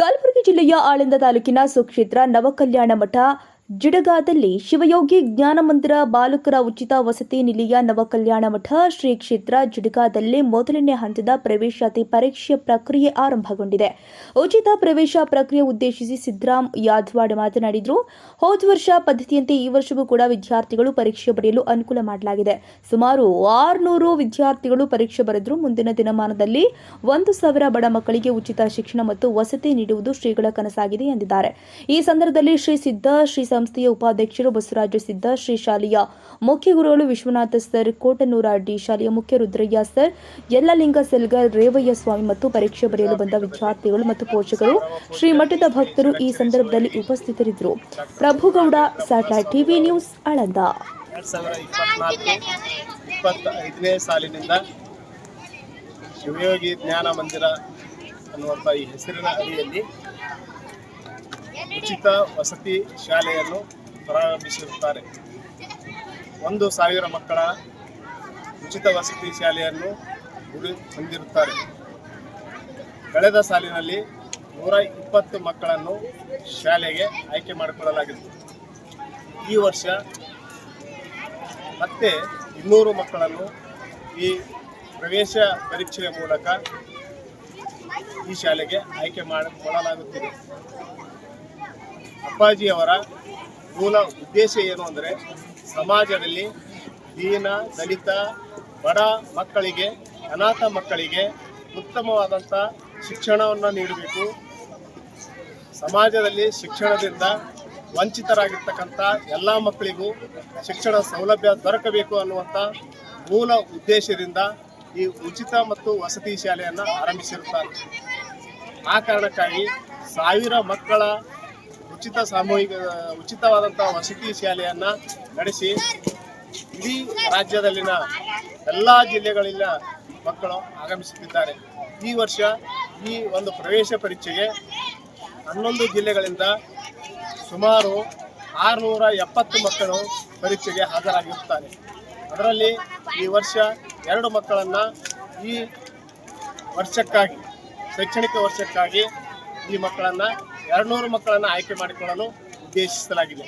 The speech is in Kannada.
ಕಲಬುರಗಿ ಜಿಲ್ಲೆಯ ಆಳಂದ ತಾಲೂಕಿನ ಸುಕ್ಷೇತ್ರ ನವಕಲ್ಯಾಣ ಮಠ ಜಿಡಗಾದಲ್ಲಿ ಶಿವಯೋಗಿ ಜ್ಞಾನ ಮಂದಿರ ಬಾಲಕರ ಉಚಿತ ವಸತಿ ನಿಲಯ ನವಕಲ್ಯಾಣ ಮಠ ಶ್ರೀ ಕ್ಷೇತ್ರ ಜಿಡಗಾದಲ್ಲಿ ಮೊದಲನೇ ಹಂತದ ಪ್ರವೇಶಾತಿ ಪರೀಕ್ಷೆ ಪ್ರಕ್ರಿಯೆ ಆರಂಭಗೊಂಡಿದೆ. ಉಚಿತ ಪ್ರವೇಶ ಪ್ರಕ್ರಿಯೆ ಉದ್ದೇಶಿಸಿ ಸಿದ್ದರಾಮ್ ಯಾದವಾಡ್ ಮಾತನಾಡಿದರು. ಹೋದ ವರ್ಷ ಪದ್ಧತಿಯಂತೆ ಈ ವರ್ಷವೂ ಕೂಡ ವಿದ್ಯಾರ್ಥಿಗಳು ಪರೀಕ್ಷೆ ಬರೆಯಲು ಅನುಕೂಲ ಮಾಡಲಾಗಿದೆ. ಸುಮಾರು ಆರುನೂರು ವಿದ್ಯಾರ್ಥಿಗಳು ಪರೀಕ್ಷೆ ಬರೆದ್ರು. ಮುಂದಿನ ದಿನಮಾನದಲ್ಲಿ ಒಂದು ಸಾವಿರ ಬಡ ಮಕ್ಕಳಿಗೆ ಉಚಿತ ಶಿಕ್ಷಣ ಮತ್ತು ವಸತಿ ನೀಡುವುದು ಶ್ರೀಗಳ ಕನಸಾಗಿದೆ ಎಂದಿದ್ದಾರೆ. ಈ ಸಂದರ್ಭದಲ್ಲಿ ಶ್ರೀ ಸಿದ್ದ ಶ್ರೀ ಸಂಸ್ಥೆಯ ಉಪಾಧ್ಯಕ್ಷರು ಬಸವರಾಜ ಸಿದ್ದ, ಶ್ರೀ ಶಾಲೆಯ ಮುಖ್ಯ ಗುರುಗಳು ವಿಶ್ವನಾಥ ಸರ್, ಕೋಟನೂರ ಡಿ ಶಾಲೆಯ ಮುಖ್ಯ ರುದ್ರಯ್ಯ ಸರ್, ಯಲ್ಲಲಿಂಗ ಸೆಲ್ಗರ್ ರೇವಯ್ಯ ಸ್ವಾಮಿ ಮತ್ತು ಪರೀಕ್ಷೆ ಬರೆಯಲು ಬಂದ ವಿದ್ಯಾರ್ಥಿಗಳು ಮತ್ತು ಪೋಷಕರು ಶ್ರೀ ಮಠದ ಭಕ್ತರು ಈ ಸಂದರ್ಭದಲ್ಲಿ ಉಪಸ್ಥಿತರಿದ್ದರು. Prabhugouda satellite TV news Aland Shivayogi Jnana Mandira ಅನ್ನುವಂಥ ಈ ಹೆಸರಿನ ಅಡಿಯಲ್ಲಿ ಉಚಿತ ವಸತಿ ಶಾಲೆಯನ್ನು ಪ್ರಾರಂಭಿಸಿರುತ್ತಾರೆ. ಒಂದು ಸಾವಿರ ಮಕ್ಕಳ ಉಚಿತ ವಸತಿ ಶಾಲೆಯನ್ನು ಗುರಿ ಹೊಂದಿರುತ್ತಾರೆ. ಕಳೆದ ಸಾಲಿನಲ್ಲಿ ನೂರ ಇಪ್ಪತ್ತು ಮಕ್ಕಳನ್ನು ಶಾಲೆಗೆ ಆಯ್ಕೆ ಮಾಡಿಕೊಳ್ಳಲಾಗಿತ್ತು. ಈ ವರ್ಷ ಮತ್ತೆ ಇನ್ನೂರು ಮಕ್ಕಳನ್ನು ಈ ಪ್ರವೇಶ ಪರೀಕ್ಷೆಯ ಮೂಲಕ ಈ ಶಾಲೆಗೆ ಆಯ್ಕೆ ಮಾಡಿಕೊಳ್ಳಲಾಗುತ್ತಿದೆ. ಅಪ್ಪಾಜಿಯವರ ಮೂಲ ಉದ್ದೇಶ ಏನು ಅಂದರೆ ಸಮಾಜದಲ್ಲಿ ದೀನ, ದಲಿತ, ಬಡ ಮಕ್ಕಳಿಗೆ, ಅನಾಥ ಮಕ್ಕಳಿಗೆ ಉತ್ತಮವಾದಂಥ ಶಿಕ್ಷಣವನ್ನು ನೀಡಬೇಕು. ಸಮಾಜದಲ್ಲಿ ಶಿಕ್ಷಣದಿಂದ ವಂಚಿತರಾಗಿರ್ತಕ್ಕಂಥ ಎಲ್ಲ ಮಕ್ಕಳಿಗೂ ಶಿಕ್ಷಣ ಸೌಲಭ್ಯ ದೊರಕಬೇಕು ಅನ್ನುವಂಥ ಮೂಲ ಉದ್ದೇಶದಿಂದ ಈ ಉಚಿತ ಮತ್ತು ವಸತಿ ಶಾಲೆಯನ್ನು ಆರಂಭಿಸಿರುತ್ತಾರೆ. ಆ ಕಾರಣಕ್ಕಾಗಿ ಸಾವಿರ ಮಕ್ಕಳ ಉಚಿತ ಸಾಮೂಹಿಕ ಉಚಿತವಾದಂಥ ವಸತಿ ಶಾಲೆಯನ್ನು ನಡೆಸಿ ಇಡೀ ರಾಜ್ಯದಲ್ಲಿನ ಎಲ್ಲ ಜಿಲ್ಲೆಗಳಿಂದ ಮಕ್ಕಳು ಆಗಮಿಸುತ್ತಿದ್ದಾರೆ. ಈ ವರ್ಷ ಈ ಒಂದು ಪ್ರವೇಶ ಪರೀಕ್ಷೆಗೆ ಹನ್ನೊಂದು ಜಿಲ್ಲೆಗಳಿಂದ ಸುಮಾರು ಆರುನೂರ ಎಪ್ಪತ್ತು ಮಕ್ಕಳು ಪರೀಕ್ಷೆಗೆ ಹಾಜರಾಗಿರುತ್ತಾರೆ. ಅದರಲ್ಲಿ ಈ ವರ್ಷ ಎರಡು ಮಕ್ಕಳನ್ನು ಈ ವರ್ಷಕ್ಕಾಗಿ, ಶೈಕ್ಷಣಿಕ ವರ್ಷಕ್ಕಾಗಿ ಈ ಮಕ್ಕಳನ್ನು ಎರಡುನೂರು ಮಕ್ಕಳನ್ನು ಆಯ್ಕೆ ಮಾಡಿಕೊಳ್ಳಲು ಉದ್ದೇಶಿಸಲಾಗಿದೆ.